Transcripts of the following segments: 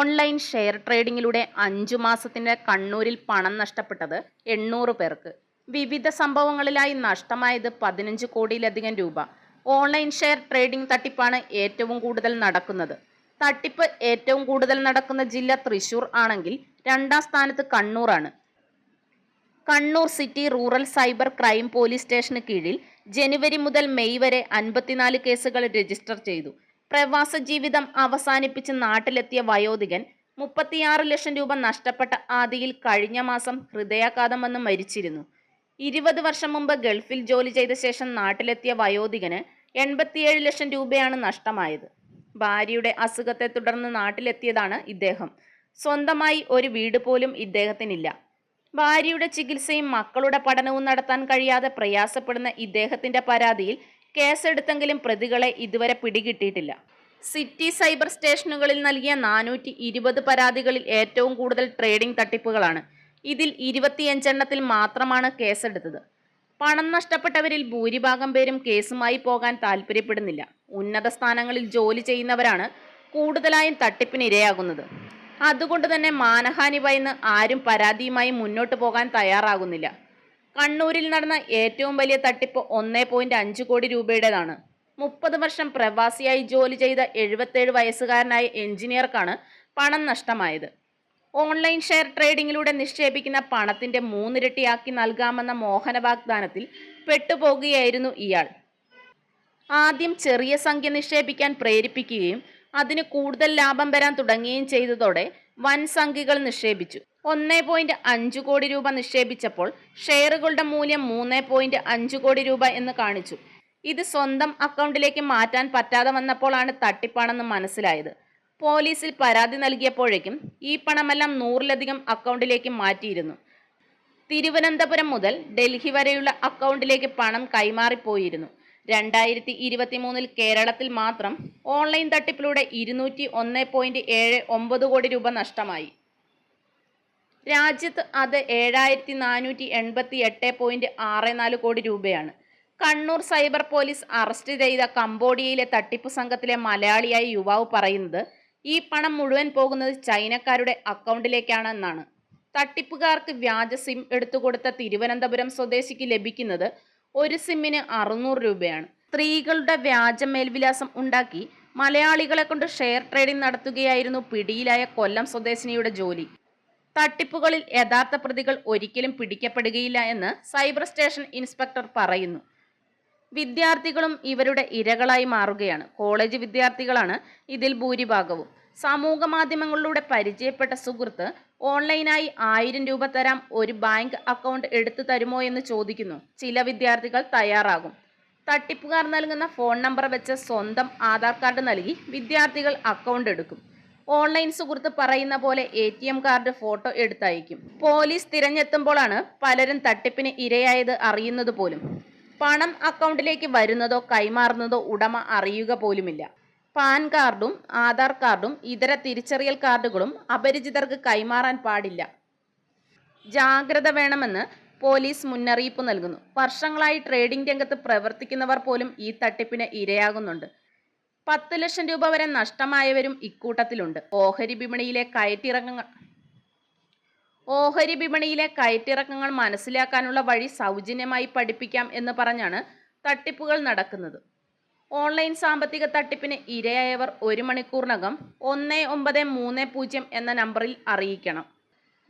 Online share ട്രേഡിങ്ങിലൂടെ അഞ്ചു മാസത്തിന്റെ കണ്ണൂരിൽ പണം നഷ്ടപ്പെട്ടത് എണ്ണൂറ് പേർക്ക്. വിവിധ സംഭവങ്ങളിലായി നഷ്ടമായത് പതിനഞ്ച് കോടിയിലധികം രൂപ. ഓൺലൈൻ ഷെയർ ട്രേഡിംഗ് തട്ടിപ്പാണ് ഏറ്റവും കൂടുതൽ നടക്കുന്നത്. തട്ടിപ്പ് ഏറ്റവും കൂടുതൽ നടക്കുന്ന ജില്ല തൃശൂർ ആണെങ്കിൽ രണ്ടാം സ്ഥാനത്ത് കണ്ണൂറാണ് Kannur city rural cyber crime police സ്റ്റേഷന് കീഴിൽ ജനുവരി മുതൽ മെയ് വരെ അൻപത്തിനാല് കേസുകൾ രജിസ്റ്റർ ചെയ്തു. പ്രവാസ ജീവിതം അവസാനിപ്പിച്ച് നാട്ടിലെത്തിയ വയോധികൻ മുപ്പത്തിയാറ് ലക്ഷം രൂപ നഷ്ടപ്പെട്ട ആദിയിൽ കഴിഞ്ഞ മാസം ഹൃദയാഘാതം വന്ന് മരിച്ചിരുന്നു. ഇരുപത് വർഷം മുമ്പ് ഗൾഫിൽ ജോലി ചെയ്ത ശേഷം നാട്ടിലെത്തിയ വയോധികന് എൺപത്തിയേഴ് ലക്ഷം രൂപയാണ് നഷ്ടമായത്. ഭാര്യയുടെ അസുഖത്തെ തുടർന്ന് നാട്ടിലെത്തിയതാണ് ഇദ്ദേഹം. സ്വന്തമായി ഒരു വീട് പോലും ഇദ്ദേഹത്തിനില്ല. ഭാര്യയുടെ ചികിത്സയും മക്കളുടെ പഠനവും നടത്താൻ കഴിയാതെ പ്രയാസപ്പെടുന്ന ഇദ്ദേഹത്തിന്റെ പരാതിയിൽ കേസെടുത്തെങ്കിലും പ്രതികളെ ഇതുവരെ പിടികിട്ടിയിട്ടില്ല. സിറ്റി സൈബർ സ്റ്റേഷനുകളിൽ നൽകിയ നാനൂറ്റി ഇരുപത് പരാതികളിൽ ഏറ്റവും കൂടുതൽ ട്രേഡിംഗ് തട്ടിപ്പുകളാണ്. ഇതിൽ ഇരുപത്തിയഞ്ചെണ്ണത്തിൽ മാത്രമാണ് കേസെടുത്തത്. പണം നഷ്ടപ്പെട്ടവരിൽ ഭൂരിഭാഗം പേരും കേസുമായി പോകാൻ താല്പര്യപ്പെടുന്നില്ല ഉന്നത സ്ഥാനങ്ങളിൽ ജോലി ചെയ്യുന്നവരാണ് കൂടുതലായും തട്ടിപ്പിന് ഇരയാകുന്നത് അതുകൊണ്ട് തന്നെ മാനഹാനി ഭയന്ന് ആരും പരാതിയുമായി മുന്നോട്ട് പോകാൻ തയ്യാറാകുന്നില്ല. കണ്ണൂരിൽ നടന്ന ഏറ്റവും വലിയ തട്ടിപ്പ് ഒന്നേ പോയിന്റ് അഞ്ച് കോടി രൂപയുടേതാണ്. മുപ്പത് വർഷം പ്രവാസിയായി ജോലി ചെയ്ത എഴുപത്തേഴ് വയസ്സുകാരനായ എഞ്ചിനീയർക്കാണ് പണം നഷ്ടമായത്. ഓൺലൈൻ ഷെയർ ട്രേഡിങ്ങിലൂടെ നിക്ഷേപിക്കുന്ന പണത്തിന്റെ മൂന്നിരട്ടിയാക്കി നൽകാമെന്ന മോഹന വാഗ്ദാനത്തിൽ പെട്ടുപോകുകയായിരുന്നു ഇയാൾ. ആദ്യം ചെറിയ സംഖ്യ നിക്ഷേപിക്കാൻ പ്രേരിപ്പിക്കുകയും അതിന് കൂടുതൽ ലാഭം വരാൻ തുടങ്ങുകയും ചെയ്തതോടെ വൻ സംഖ്യകൾ നിക്ഷേപിച്ചു. ഒന്നേ പോയിന്റ് അഞ്ച് കോടി രൂപ നിക്ഷേപിച്ചപ്പോൾ ഷെയറുകളുടെ മൂല്യം മൂന്ന് പോയിന്റ് അഞ്ച് കോടി രൂപ എന്ന് കാണിച്ചു. ഇത് സ്വന്തം അക്കൗണ്ടിലേക്ക് മാറ്റാൻ പറ്റാതെ വന്നപ്പോഴാണ് തട്ടിപ്പാണെന്ന് മനസ്സിലായത്. പോലീസിൽ പരാതി നൽകിയപ്പോഴേക്കും ഈ പണമെല്ലാം നൂറിലധികം അക്കൗണ്ടിലേക്ക് മാറ്റിയിരുന്നു. തിരുവനന്തപുരം മുതൽ ഡൽഹി വരെയുള്ള അക്കൗണ്ടിലേക്ക് പണം കൈമാറിപ്പോയിരുന്നു. രണ്ടായിരത്തി ഇരുപത്തി മൂന്നിൽ കേരളത്തിൽ മാത്രം ഓൺലൈൻ തട്ടിപ്പിലൂടെ ഇരുന്നൂറ്റി ഒന്ന് പോയിന്റ് ഏഴ് ഒമ്പത് കോടി രൂപ നഷ്ടമായി. രാജ്യത്ത് അത് ഏഴായിരത്തി നാനൂറ്റി എൺപത്തി എട്ട് പോയിന്റ് ആറ് നാല് കോടി രൂപയാണ്. കണ്ണൂർ സൈബർ പോലീസ് അറസ്റ്റ് ചെയ്ത കംബോഡിയയിലെ തട്ടിപ്പ് സംഘത്തിലെ മലയാളിയായ യുവാവ് പറയുന്നത് ഈ പണം മുഴുവൻ പോകുന്നത് ചൈനക്കാരുടെ അക്കൗണ്ടിലേക്കാണെന്നാണ് തട്ടിപ്പുകാർക്ക് വ്യാജ സിം എടുത്തുകൊടുത്ത തിരുവനന്തപുരം സ്വദേശിക്ക് ലഭിക്കുന്നത് ഒരു സിമ്മിന് അറുന്നൂറ് രൂപയാണ്. സ്ത്രീകളുടെ വ്യാജ മേൽവിലാസം ഉണ്ടാക്കി മലയാളികളെ കൊണ്ട് ഷെയർ ട്രേഡിംഗ് നടത്തുകയായിരുന്നു പിടിയിലായ കൊല്ലം സ്വദേശിനിയുടെ ജോലി. തട്ടിപ്പുകളിൽ യഥാർത്ഥ പ്രതികൾ ഒരിക്കലും പിടിക്കപ്പെടുകയില്ല എന്ന് സൈബർ സ്റ്റേഷൻ ഇൻസ്പെക്ടർ പറയുന്നു. വിദ്യാർത്ഥികളും ഇവരുടെ ഇരകളായി മാറുകയാണ്. കോളേജ് വിദ്യാർത്ഥികളാണ് ഇതിൽ ഭൂരിഭാഗവും. സമൂഹ മാധ്യമങ്ങളിലൂടെ പരിചയപ്പെട്ട സുഹൃത്ത് ഓൺലൈനായി ആയിരം രൂപ തരാം ഒരു ബാങ്ക് അക്കൗണ്ട് എടുത്തു തരുമോ എന്ന് ചോദിക്കുന്നു. ചില വിദ്യാർത്ഥികൾ തയ്യാറാകും. തട്ടിപ്പുകാർ നൽകുന്ന ഫോൺ നമ്പർ വെച്ച് സ്വന്തം ആധാർ കാർഡ് നൽകി വിദ്യാർത്ഥികൾ അക്കൗണ്ട് എടുക്കും. ഓൺലൈൻ സുഹൃത്ത് പറയുന്ന പോലെ A T M card photo എടുത്തയക്കും. Police തിരഞ്ഞെത്തുമ്പോഴാണ് പലരും തട്ടിപ്പിന് ഇരയായത് അറിയുന്നത് പോലും. പണം അക്കൗണ്ടിലേക്ക് വരുന്നതോ കൈമാറുന്നതോ ഉടമ അറിയുക പോലുമില്ല. പാൻ കാർഡും ആധാർ കാർഡും ഇതര തിരിച്ചറിയൽ കാർഡുകളും അപരിചിതർക്ക് കൈമാറാൻ പാടില്ല. ജാഗ്രത വേണമെന്ന് പോലീസ് മുന്നറിയിപ്പ് നൽകുന്നു. വർഷങ്ങളായി ട്രേഡിംഗ് രംഗത്ത് പ്രവർത്തിക്കുന്നവർ പോലും ഈ തട്ടിപ്പിന് ഇരയാകുന്നുണ്ട്. പത്ത് ലക്ഷം രൂപ വരെ നഷ്ടമായവരും ഇക്കൂട്ടത്തിലുണ്ട്. ഓഹരി വിപണിയിലെ കയറ്റിറക്കങ്ങൾ ഓഹരി വിപണിയിലെ കയറ്റിറക്കങ്ങൾ മനസ്സിലാക്കാനുള്ള വഴി സൗജന്യമായി പഠിപ്പിക്കാം എന്ന് പറഞ്ഞാണ് തട്ടിപ്പുകൾ നടക്കുന്നത്. ഓൺലൈൻ സാമ്പത്തിക തട്ടിപ്പിന് ഇരയായവർ ഒരു മണിക്കൂറിനകം ഒന്ന് ഒമ്പത് മൂന്ന് പൂജ്യം എന്ന നമ്പറിൽ അറിയിക്കണം.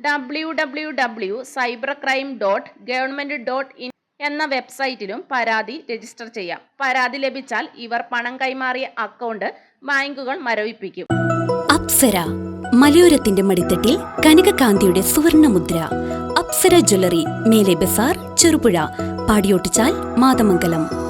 W W W cyber crime dot government dot in എന്ന വെബ്സൈറ്റിലും പരാതി രജിസ്റ്റർ ചെയ്യാം. പരാതി ലഭിച്ചാൽ ഇവർ പണം കൈമാറിയ അക്കൗണ്ട് ബാങ്കുകൾ മരവിപ്പിക്കും. അപ്സര മലയോരത്തിന്റെ മടിത്തട്ടിൽ കനകകാന്തിയുടെ സുവർണമുദ്ര. അപ്സര ജ്വല്ലറി മേലെ ബസാർ ചെറുപുഴ. പാടിയോട്ടിച്ചാൽ മാതമംഗലം.